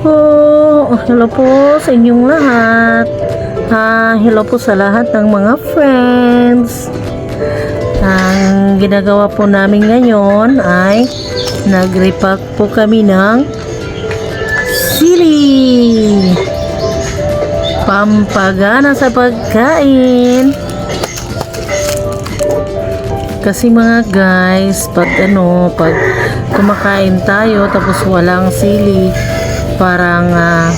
po. Hello po sa inyong lahat. Ah, hello po sa lahat ng mga friends. Ang ginagawa po namin ngayon ay nag-repack po kami ng sili. Pampagana sa pagkain. Kasi mga guys, pag ano, pag kumakain tayo tapos walang sili, parang ah,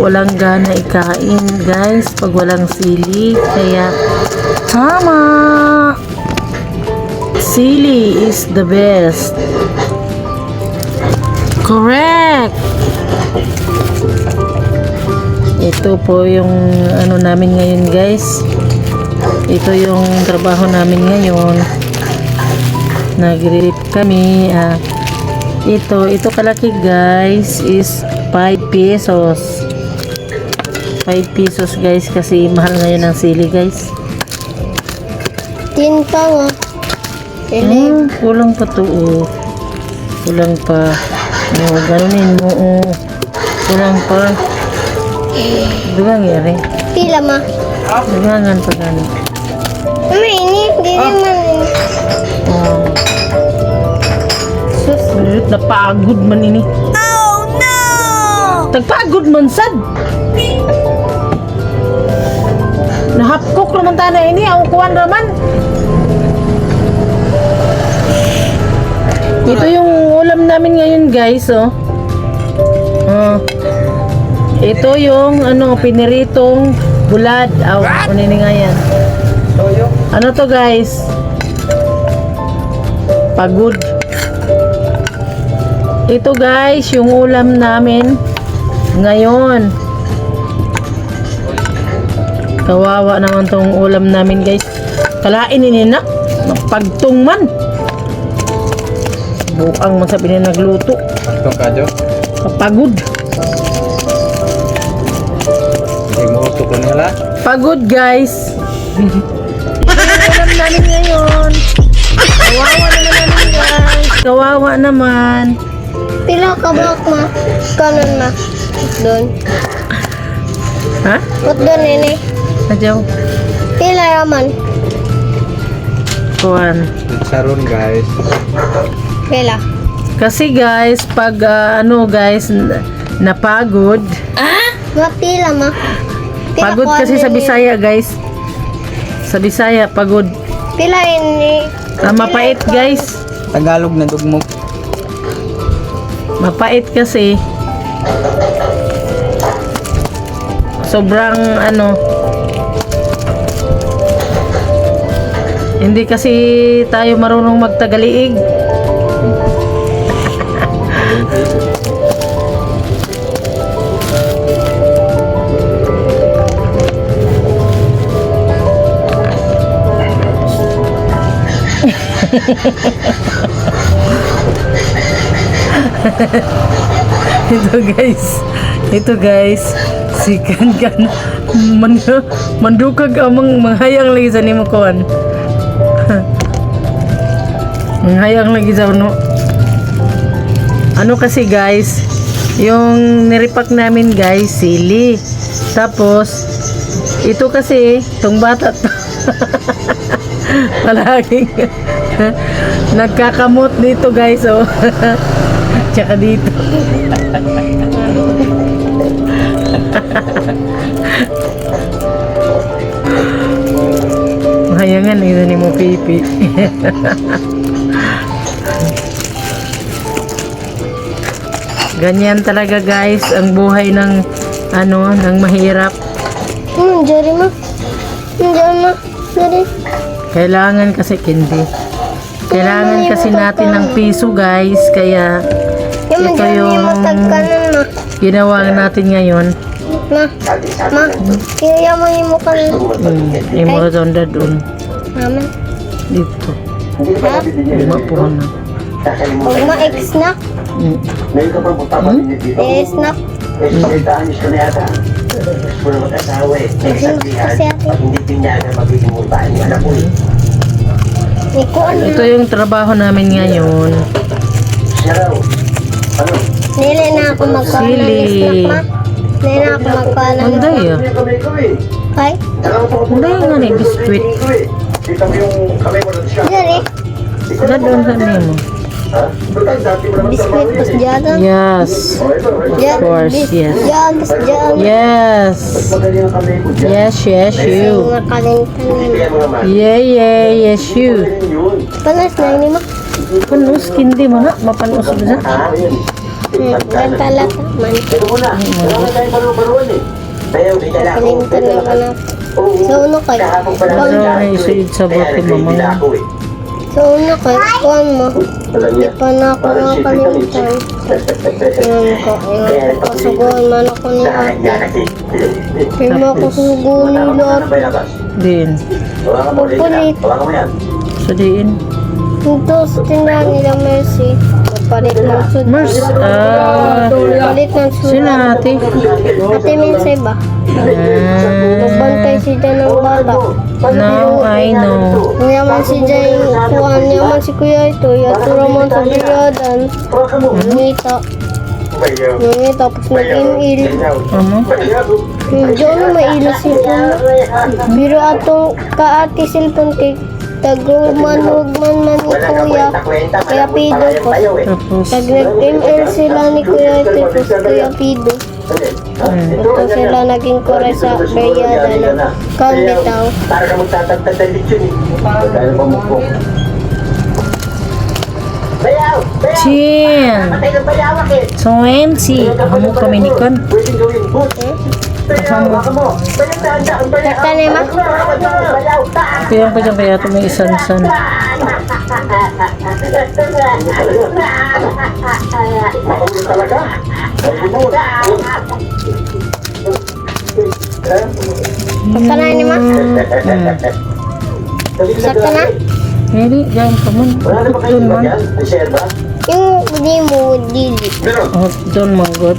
walang gana ikain guys pag walang sili. Kaya tama! Sili is the best. Correct! Ito po yung ano namin ngayon guys. Ito yung trabaho namin ngayon. Nag-rip kami. ah. Ito, ito kalaki guys is 5 pesos. 5 pesos guys kasi mahal ngayon ang sili guys. Tin pa nga. Hmm, Piling. kulang pa to oh. Kulang pa. Oh, ganunin mo oh. Kulang pa. Dugang yari. Pila ma. Dugangan pa gani. Mama ini, di naman ini. Oh. Sus, napagod man ini. Oh no! Tagpagod man sad. Nahapkok naman tana ini, ang kuwan raman. Ito yung ulam namin ngayon guys, oh. Ah. ito yung ano, piniritong bulad. Aw, ano ini nga yan? Ano to guys? Pagod. Ito guys, yung ulam namin ngayon. Kawawa naman tong ulam namin guys. Kalain ini na. Pagtung man. Buang man sabi niya nagluto. Itong kadyo, Kapagod. hindi mo lang nila. Pagod guys. Ito ulam namin ngayon. Kawawa naman guys. Kawawa naman. Pila ka block ma. Kanon ma. Doon. Ha? Put doon ini. Adyaw. Pila raman. Kuhan. Saron guys. Pila. Kasi guys, pag ah, ano guys, napagod. Ma pila ma. Pila Pagod kasi sa. Bisaya guys. Sa Bisaya, pagod. Pila ini. Ah, mapait guys. Tagalog na dugmok. Mapait kasi. Sobrang ano. Hindi kasi tayo marunong magtagaliig. Ito guys. Ito guys. Si Kankan. Man, mandukag amang manghayang lagi sa nimo kuan. manghayang lagi sa ano. Ano kasi guys, yung niripak namin guys, sili. Tapos, ito kasi, tong bata to. Palaging nagkakamot dito guys, oh. Tsaka dito. Mahayangan ito ni mo pipi. Ganyan talaga guys ang buhay ng ano, ng mahirap. Hmm, jari ma. Hmm, jari ma. Jari. Kailangan kasi kindi. Kailangan kasi natin ng piso guys, kaya Ito yung- ma. ginawa natin ngayon. Ma. Ma. Kaya mo yung mukha na. Hmm, imo zonda doon Naman. dito. Ha? Lima po na. Huwag ma-ex na. Hmm. Eh-snack. Kasi ate. Iko ano Ito yung trabaho namin ngayon. Nili na ako magkuha ng snack ma. Nili na ako magkuha ng Ang daya. Ay, Ang daya nga ni biskuit. dali. Doon sa nemo. Biskuit pas dyan. Yes. Of course, yes. Pas dyan. Yes. Yes, yes, you. Nila. Yeah, yeah, yes, you. Panas na ini ma. Panus, hindi mo na. Mapanus mo na. Gantala ka man. Nakalimutan na ko na. Sa uno kay. Ano na isuid sa bote mo mga. Sa uno kay. Kuhan mo. Hindi pa na ako nakalimutan. Yan ko. Yan ko. Suguhan man ako ni ate. Kaya mo ako suguhan ni ate. Din. Magpulit. So, diin. Ito sa tindahan nila Mercy. Magpalit ng sud. Mers, ah, Magpalit ng sud. sino ate? Ate Minsay ba? Magbantay Ah, si Jan ng bata. now I know. Kaya man si Jan, kuhan niya man si Kuya ito. Yatura man sa biradan. Nangita. Nangita. Tapos nag-imil. Ano? Na maila cellphone na. Biro atong kaati cellphone kay taguman huwag man man ni Kuya. Kaya pido po. Tapos, Pag nag-ML sila ni Kuya ito, tapos Kuya pido. hmm. Ito sila naging kore sa Bayada na Kambitaw. Para ka magtatagtag ng lechon eh. Kaya pa mo po. Bayaw! Bayaw! Chin! Ng bayawak eh! So, MC, amo kami ni Kon. Pwede gawin boot. Bayaw! Baka mo! Bayaw na handa! Ang bayaw! Sakta na, ma. Bayaw! Ta! Kaya pa dyan kaya ito may isan-san. Mahuli talaga! Ay, boot! Sakta na ni ma? Hmm. Sakta na? Hindi, dyan ka man. Wala na ba kayo Doon man. yan? May share ba? Yung di mo, dili. Meron! Oh, doon man, God.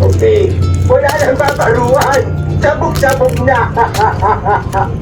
Okay. Wala nang paparuan. Sabog-sabog na.